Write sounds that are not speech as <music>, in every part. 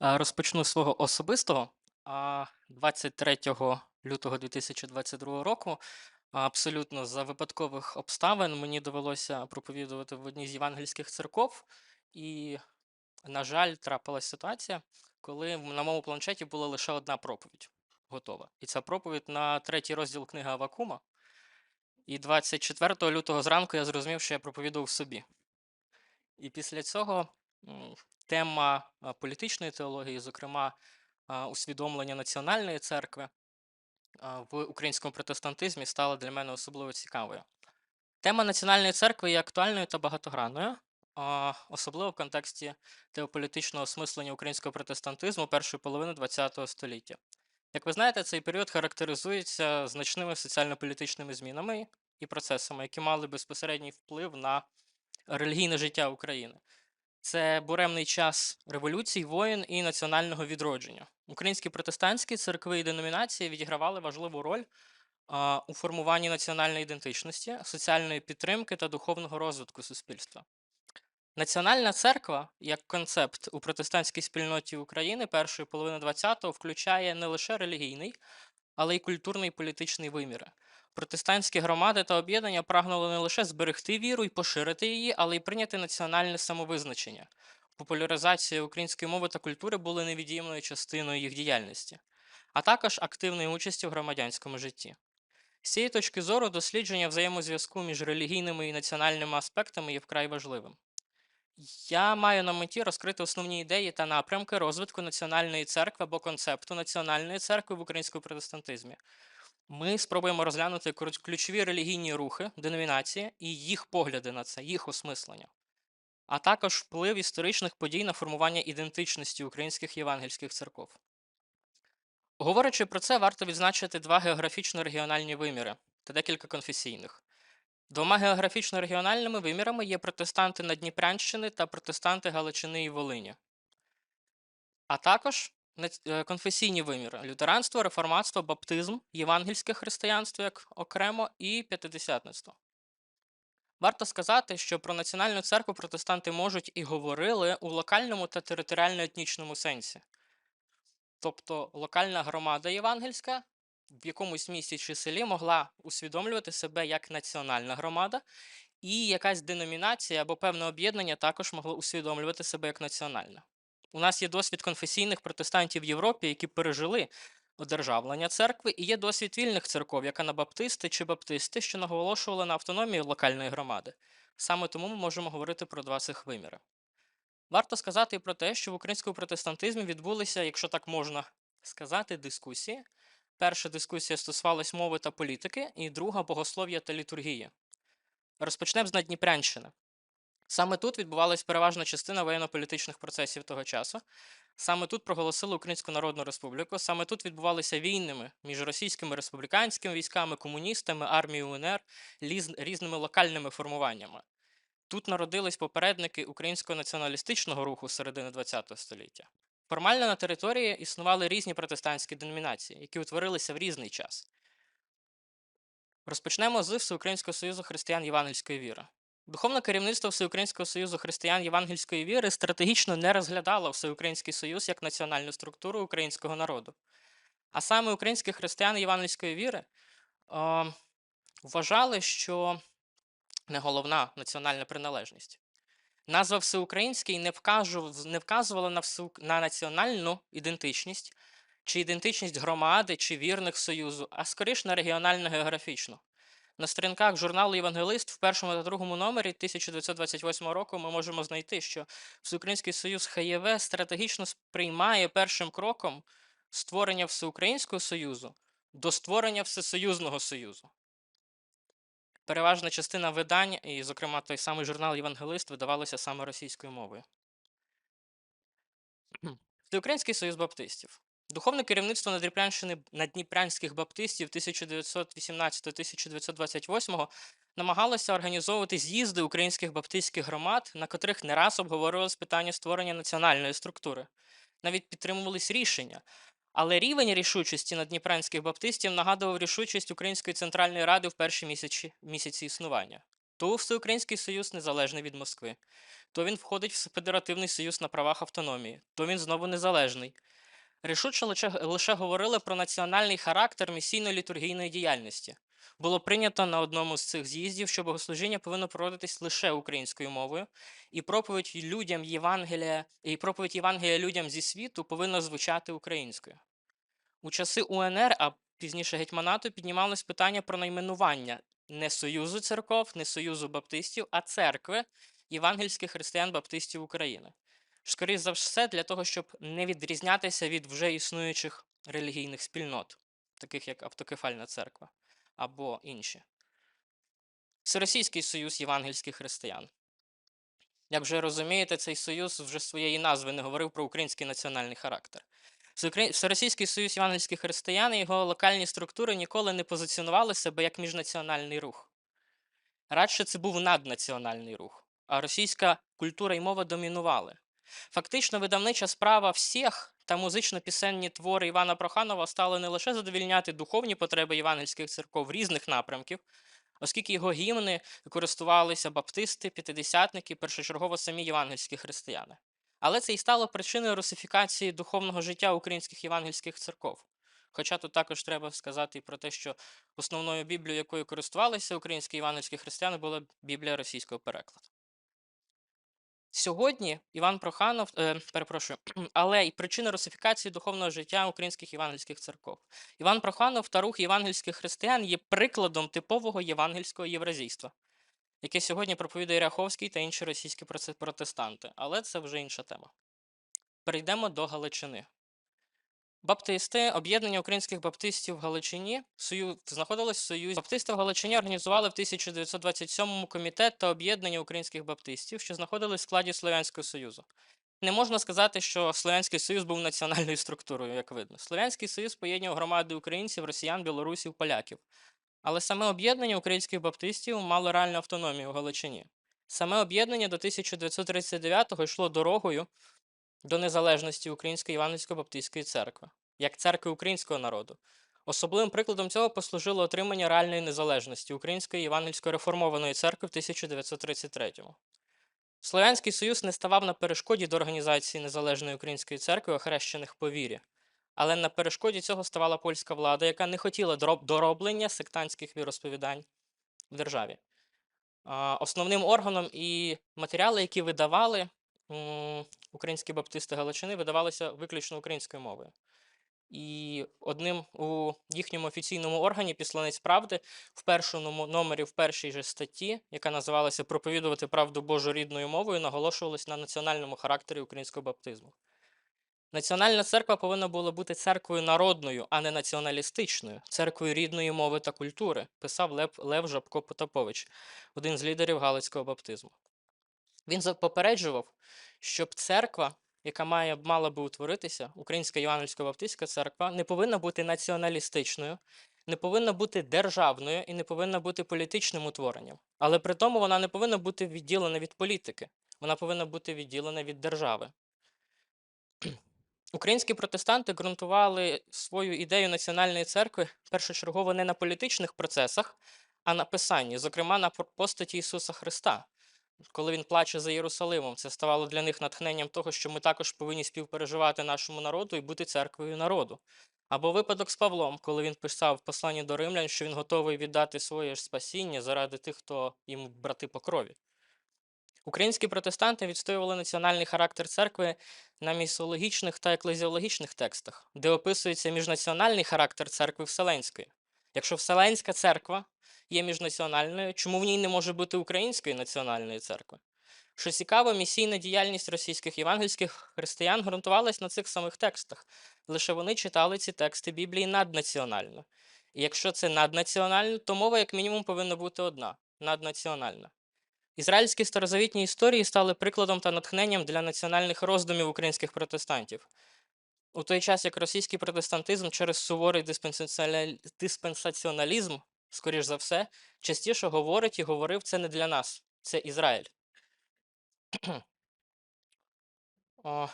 Розпочну з свого особистого. А, 23 лютого 2022 року, абсолютно за випадкових обставин, мені довелося проповідувати в одній з євангельських церков, і, на жаль, трапилась ситуація, коли на моєму планшеті була лише одна проповідь готова. І ця проповідь на третій розділ книги Авакума. І 24 лютого зранку я зрозумів, що я проповідував собі. І після цього тема політичної теології, зокрема усвідомлення національної церкви в українському протестантизмі, стала для мене особливо цікавою. Тема національної церкви є актуальною та багатогранною, особливо в контексті теополітичного осмислення українського протестантизму першої половини ХХ століття. Як ви знаєте, цей період характеризується значними соціально-політичними змінами і процесами, які мали безпосередній вплив на релігійне життя України. Це буремний час революцій, воєн і національного відродження. Українські протестантські церкви і деномінації відігравали важливу роль у формуванні національної ідентичності, соціальної підтримки та духовного розвитку суспільства. Національна церква як концепт у протестантській спільноті України першої половини ХХ включає не лише релігійний, але й культурний і політичний виміри. Протестантські громади та об'єднання прагнули не лише зберегти віру і поширити її, але й прийняти національне самовизначення. Популяризація української мови та культури були невід'ємною частиною їх діяльності, а також активною участю в громадянському житті. З цієї точки зору дослідження взаємозв'язку між релігійними і національними аспектами є вкрай важливим. Я маю на меті розкрити основні ідеї та напрямки розвитку національної церкви або концепту національної церкви в українському протестантизмі. Ми спробуємо розглянути ключові релігійні рухи, деномінації і їх погляди на це, їх осмислення, а також вплив історичних подій на формування ідентичності українських євангельських церков. Говорячи про це, варто відзначити два географічно-регіональні виміри та декілька конфесійних. Двома географічно-регіональними вимірами є протестанти Надніпрянщини та протестанти Галичини і Волині, а також конфесійні виміри лютеранство, реформатство, баптизм, євангельське християнство як окремо і п'ятидесятництво. Варто сказати, що про національну церкву протестанти можуть і говорили у локальному та територіально-етнічному сенсі. Тобто локальна громада євангельська в якомусь місті чи селі могла усвідомлювати себе як національна громада, і якась деномінація або певне об'єднання також могло усвідомлювати себе як національне. У нас є досвід конфесійних протестантів в Європі, які пережили одержавлення церкви, і є досвід вільних церков, як анабаптисти чи баптисти, що наголошували на автономії локальної громади. Саме тому ми можемо говорити про два цих виміри. Варто сказати і про те, що в українському протестантизмі відбулися, якщо так можна сказати, дискусії. Перша дискусія стосувалась мови та політики, і друга богослов'я та літургії. Розпочнемо з Надніпрянщини. Саме тут відбувалась переважна частина воєнно-політичних процесів того часу. Саме тут проголосили Українську Народну Республіку. Саме тут відбувалися війнами між російськими республіканськими військами, комуністами, армією УНР, різними локальними формуваннями. Тут народились попередники українського націоналістичного руху середини ХХ століття. Формально на території існували різні протестантські деномінації, які утворилися в різний час. Розпочнемо з Всеукраїнського Союзу християн Євангельської віри. Духовне керівництво Всеукраїнського Союзу християн Євангельської віри стратегічно не розглядало Всеукраїнський Союз як національну структуру українського народу. А саме українські християни Євангельської віри е, вважали, що не головна національна приналежність. Назва всеукраїнський не, вкажу, не вказувала на, всеу, на національну ідентичність, чи ідентичність громади, чи вірних Союзу, а скоріш на регіонально-географічну. На сторінках журналу Євангелист в першому та другому номері 1928 року ми можемо знайти, що Всеукраїнський Союз ХЄВ стратегічно сприймає першим кроком створення Всеукраїнського Союзу до створення Всесоюзного Союзу. Переважна частина видань, і, зокрема, той самий журнал Євангелист, видавалося саме російською мовою. Всеукраїнський Союз Баптистів. Духовне керівництво Надніпрянщини Надніпрянських баптистів 1918-1928 намагалося організовувати з'їзди українських баптистських громад, на котрих не раз обговорювалось питання створення національної структури. Навіть підтримувались рішення. Але рівень рішучості надніпрянських баптистів нагадував рішучість Української центральної ради в перші місяці, місяці існування. То Всеукраїнський Союз незалежний від Москви, то він входить в Федеративний Союз на правах автономії, то він знову незалежний. Рішуче лише, лише говорили про національний характер місійно-літургійної діяльності. Було прийнято на одному з цих з'їздів, що богослужіння повинно проводитись лише українською мовою, і проповідь людям Євангелія, і проповідь Євангелія людям зі світу повинна звучати українською. У часи УНР, а пізніше гетьманату, піднімалось питання про найменування не Союзу церков, не Союзу баптистів, а церкви євангельських християн-баптистів України. Скоріше за все, для того, щоб не відрізнятися від вже існуючих релігійних спільнот, таких як Автокефальна церква або інші. Всеросійський союз євангельських християн. Як вже розумієте, цей союз вже своєї назви не говорив про український національний характер. Всеросійський союз євангельських християн і його локальні структури ніколи не позиціонували себе як міжнаціональний рух. Радше це був наднаціональний рух, а російська культура і мова домінували. Фактично, видавнича справа всіх та музично-пісенні твори Івана Проханова стали не лише задовільняти духовні потреби євангельських церков різних напрямків, оскільки його гімни користувалися баптисти, п'ятидесятники, першочергово самі євангельські християни. Але це і стало причиною русифікації духовного життя українських євангельських церков. Хоча тут також треба сказати і про те, що основною Біблією, якою користувалися українські євангельські християни, була Біблія російського перекладу. Сьогодні Іван Проханов, е, перепрошую, <clears throat> але й причина русифікації духовного життя українських євангельських церков. Іван Проханов та рух євангельських християн є прикладом типового євангельського євразійства, яке сьогодні проповідує Ряховський та інші російські протестанти. Але це вже інша тема. Перейдемо до Галичини. Баптисти, об'єднання українських баптистів в Галичині, сою... знаходилось в Союзі. Баптисти в Галичині організували в 1927-му комітет та об'єднання українських баптистів, що знаходились в складі Слов'янського Союзу. Не можна сказати, що Слов'янський Союз був національною структурою, як видно. Слов'янський Союз поєднував громади українців, росіян, білорусів, поляків. Але саме об'єднання українських баптистів мало реальну автономію в Галичині. Саме об'єднання до 1939-го йшло дорогою до незалежності Української Івангельської Баптистської церкви, як церкви українського народу. Особливим прикладом цього послужило отримання реальної незалежності Української Євангельської реформованої церкви в 1933-му. Слов'янський Союз не ставав на перешкоді до організації Незалежної Української церкви, охрещених по вірі. Але на перешкоді цього ставала польська влада, яка не хотіла дороблення сектантських віросповідань в державі. Основним органом і матеріали, які видавали українські баптисти Галичини, видавалися виключно українською мовою. І одним у їхньому офіційному органі Післанець правди в першому номері, в першій же статті, яка називалася Проповідувати правду Божу рідною мовою, наголошувалось на національному характері українського баптизму. Національна церква повинна була бути церквою народною, а не націоналістичною, церквою рідної мови та культури, писав Лев, Лев Жабко Потапович, один з лідерів галицького баптизму. Він попереджував, щоб церква, яка має, мала би утворитися, Українська Євангельська Баптистська церква, не повинна бути націоналістичною, не повинна бути державною і не повинна бути політичним утворенням. Але при тому вона не повинна бути відділена від політики, вона повинна бути відділена від держави. <clears throat> Українські протестанти ґрунтували свою ідею національної церкви першочергово не на політичних процесах, а на писанні, зокрема на постаті Ісуса Христа. Коли він плаче за Єрусалимом, це ставало для них натхненням того, що ми також повинні співпереживати нашому народу і бути церквою народу. Або випадок з Павлом, коли він писав в посланні до римлян, що він готовий віддати своє ж спасіння заради тих, хто йому брати по крові. Українські протестанти відстоювали національний характер церкви на місологічних та еклезіологічних текстах, де описується міжнаціональний характер церкви Вселенської. Якщо Вселенська церква є міжнаціональною, чому в ній не може бути української національної церкви? Що цікаво, місійна діяльність російських євангельських християн ґрунтувалась на цих самих текстах. Лише вони читали ці тексти Біблії наднаціонально. І якщо це наднаціонально, то мова як мінімум повинна бути одна наднаціональна. Ізраїльські старозавітні історії стали прикладом та натхненням для національних роздумів українських протестантів. У той час, як російський протестантизм через суворий диспенсаціоналізм, скоріш за все, частіше говорить і говорив це не для нас, це Ізраїль. <clears throat> О,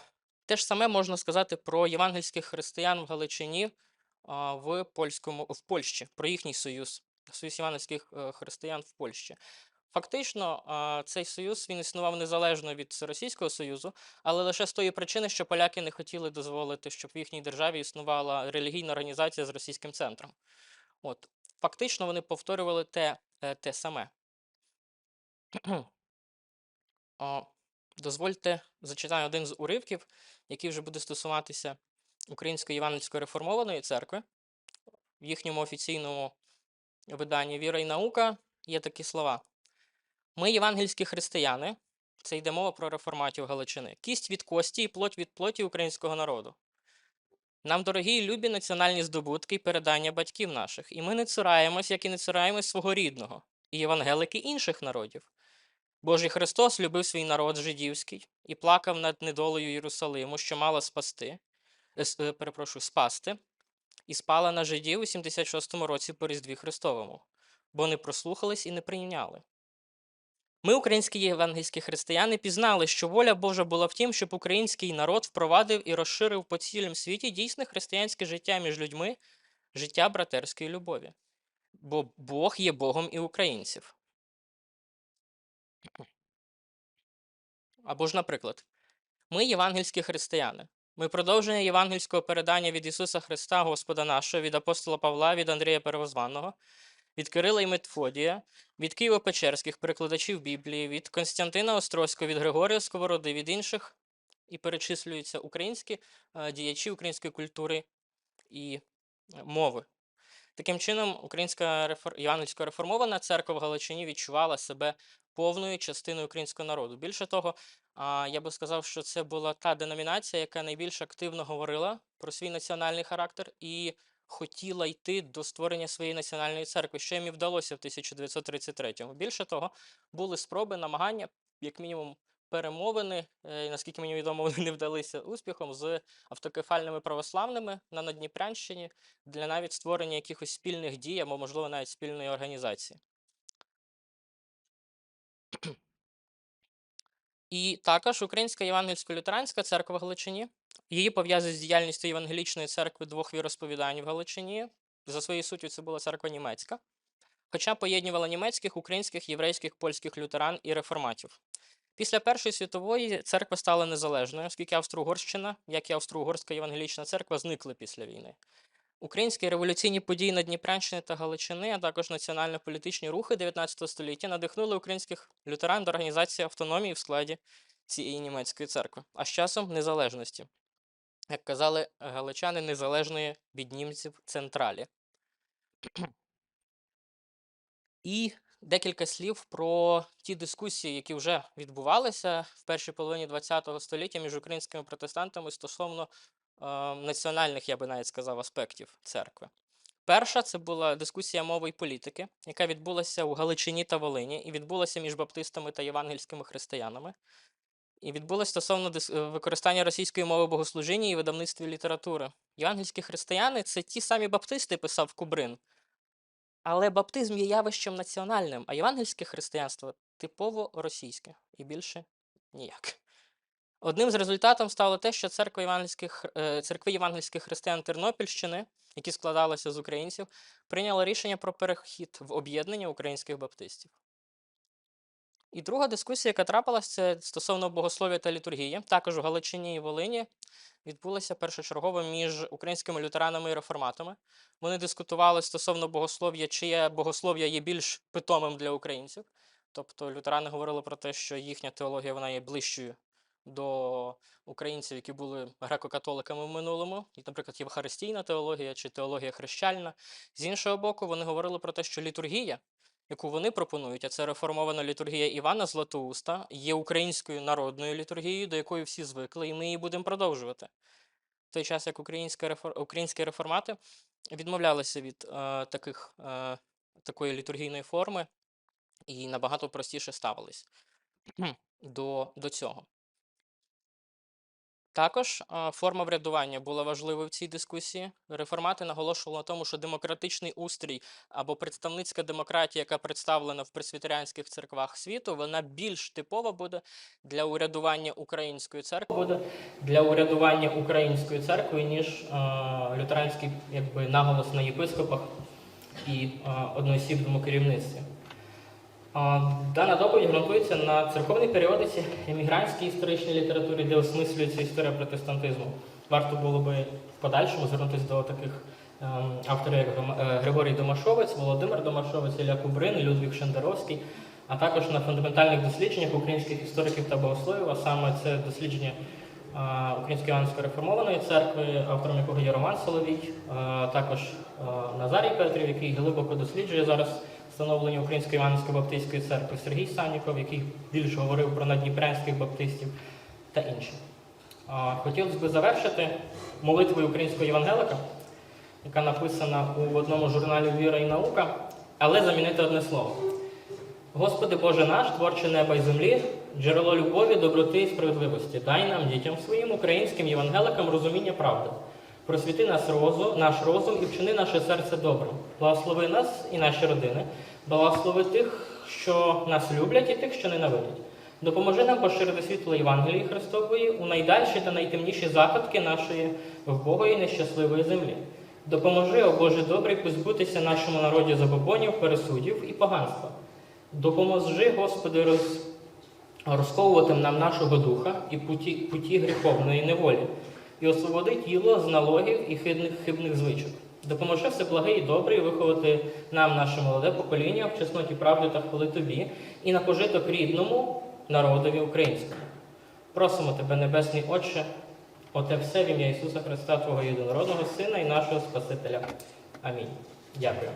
те ж саме можна сказати про євангельських християн в Галичині а, в, польському, в Польщі, про їхній союз, союз євангельських е, християн в Польщі. Фактично, цей союз він існував незалежно від Російського Союзу, але лише з тої причини, що поляки не хотіли дозволити, щоб в їхній державі існувала релігійна організація з російським центром. От, фактично, вони повторювали те, е, те саме. О, дозвольте зачитаю один з уривків, який вже буде стосуватися Української Євангельської реформованої церкви. В їхньому офіційному виданні Віра і наука є такі слова. Ми, євангельські християни, це йде мова про реформатів Галичини, кість від кості і плоть від плоті українського народу. Нам дорогі і любі національні здобутки і передання батьків наших, і ми не цураємось, як і не цураємось свого рідного, і євангелики інших народів. Божий Христос любив свій народ жидівський і плакав над недолею Єрусалиму, що мала спасти, е, е, перепрошую, спасти, і спала на жидів у 76-му році по Різдві Христовому, бо не прослухались і не прийняли. Ми, українські євангельські християни, пізнали, що воля Божа була в тім, щоб український народ впровадив і розширив по цілім світі дійсне християнське життя між людьми, життя братерської любові. Бо Бог є Богом і українців. Або ж, наприклад, ми євангельські християни. Ми продовження євангельського передання від Ісуса Христа, Господа нашого, від апостола Павла, від Андрія Первозваного, від Кирила і Метфодія, від Києво-Печерських перекладачів Біблії, від Константина Острозького, від Григорія Сковороди, від інших, і перечислюються українські е, діячі української культури і е, мови. Таким чином, Українська рефор... Реформована церква в Галичині відчувала себе повною частиною українського народу. Більше того, я би сказав, що це була та деномінація, яка найбільш активно говорила про свій національний характер і хотіла йти до створення своєї національної церкви, що їм і вдалося в 1933-му. Більше того, були спроби, намагання, як мінімум, перемовини, е, і, наскільки мені відомо, <laughs> вони не вдалися успіхом з автокефальними православними на Надніпрянщині для навіть створення якихось спільних дій або, можливо, навіть спільної організації. І також Українська Євангельсько-Лютеранська церква в Галичині. Її пов'язують з діяльністю Євангелічної церкви двох віросповідань в Галичині. За своєю суттю це була церква німецька, хоча поєднувала німецьких, українських, єврейських, польських лютеран і реформатів. Після Першої світової церква стала незалежною, оскільки Австро-Угорщина, як і Австро-Угорська Євангелічна церква, зникли після війни. Українські революційні події на Дніпрянщині та Галичини, а також національно-політичні рухи 19 століття надихнули українських лютеран до організації автономії в складі цієї німецької церкви, а з часом незалежності. Як казали галичани, незалежної від німців централі. І декілька слів про ті дискусії, які вже відбувалися в першій половині ХХ століття між українськими протестантами стосовно е, національних, я би навіть сказав, аспектів церкви. Перша це була дискусія мови і політики, яка відбулася у Галичині та Волині, і відбулася між баптистами та євангельськими християнами. І відбулася стосовно е, використання російської мови в богослужінні і видавництві літератури. Євангельські християни це ті самі баптисти, писав Кубрин. Але баптизм є явищем національним, а євангельське християнство типово російське і більше ніяк. Одним з результатів стало те, що церква євангельських, е, церкви євангельських християн Тернопільщини, які складалися з українців, прийняли рішення про перехід в об'єднання українських баптистів. І друга дискусія, яка трапилась, це стосовно богослов'я та літургії. Також у Галичині і Волині відбулася першочергово між українськими лютеранами і реформатами. Вони дискутували стосовно богослов'я, чиє богослов'я є більш питомим для українців. Тобто лютерани говорили про те, що їхня теологія вона є ближчою до українців, які були греко-католиками в минулому, і, наприклад, євхаристійна теологія чи теологія хрещальна. З іншого боку, вони говорили про те, що літургія, яку вони пропонують, а це реформована літургія Івана Златоуста, є українською народною літургією, до якої всі звикли, і ми її будемо продовжувати. В той час, як українські реформати відмовлялися від е, таких, е, такої літургійної форми і набагато простіше ставились до, до цього. Також форма врядування була важливою в цій дискусії. Реформати наголошували на тому, що демократичний устрій або представницька демократія, яка представлена в пресвітеріанських церквах світу, вона більш типова буде для урядування української церкви. Буде для урядування української церкви, ніж лютеранський якби наголос на єпископах і одноосібному керівництві. Дана доповідь ґрунтується на церковній періодиці, емігрантській історичній літературі, де осмислюється історія протестантизму. Варто було би в подальшому звернутися до таких ем, авторів, як е, Григорій Домашовець, Володимир Домашовець, Ілля Кубрин, Людвік Шендеровський, а також на фундаментальних дослідженнях українських істориків та богословів, а саме це дослідження е, Української Іванської реформованої церкви, автором якого є Роман Соловій, е, також Назарій Петрів, який глибоко досліджує зараз становлення Української Іванської Баптистської церкви, Сергій Санніков, який більш говорив про надніпрянських баптистів та інші. Хотілося б завершити молитвою українського євангелика, яка написана у одному журналі Віра і наука, але замінити одне слово. Господи Боже наш, творче неба і землі, джерело любові, доброти і справедливості, дай нам, дітям своїм українським євангеликам розуміння правди. Просвіти нас розум, наш розум і вчини наше серце добрим. Благослови нас і наші родини, благослови тих, що нас люблять, і тих, що ненавидять. Допоможи нам поширити світло Євангелії Христової у найдальші та найтемніші закутки нашої вбогої нещасливої землі. Допоможи, о Боже добрий, позбутися нашому народі забобонів, пересудів і поганства. Допоможи, Господи, роз... розковувати нам нашого духа і путі, путі гріховної неволі, і освободи тіло з налогів і хибних, хибних звичок. Допоможи всеблагий і добрий виховати нам наше молоде покоління в чесноті правди та хвали Тобі і на пожиток рідному народові українському. Просимо Тебе, Небесний Отче, оте все в ім'я Ісуса Христа, Твого єдинородного Сина і нашого Спасителя. Амінь. Дякую.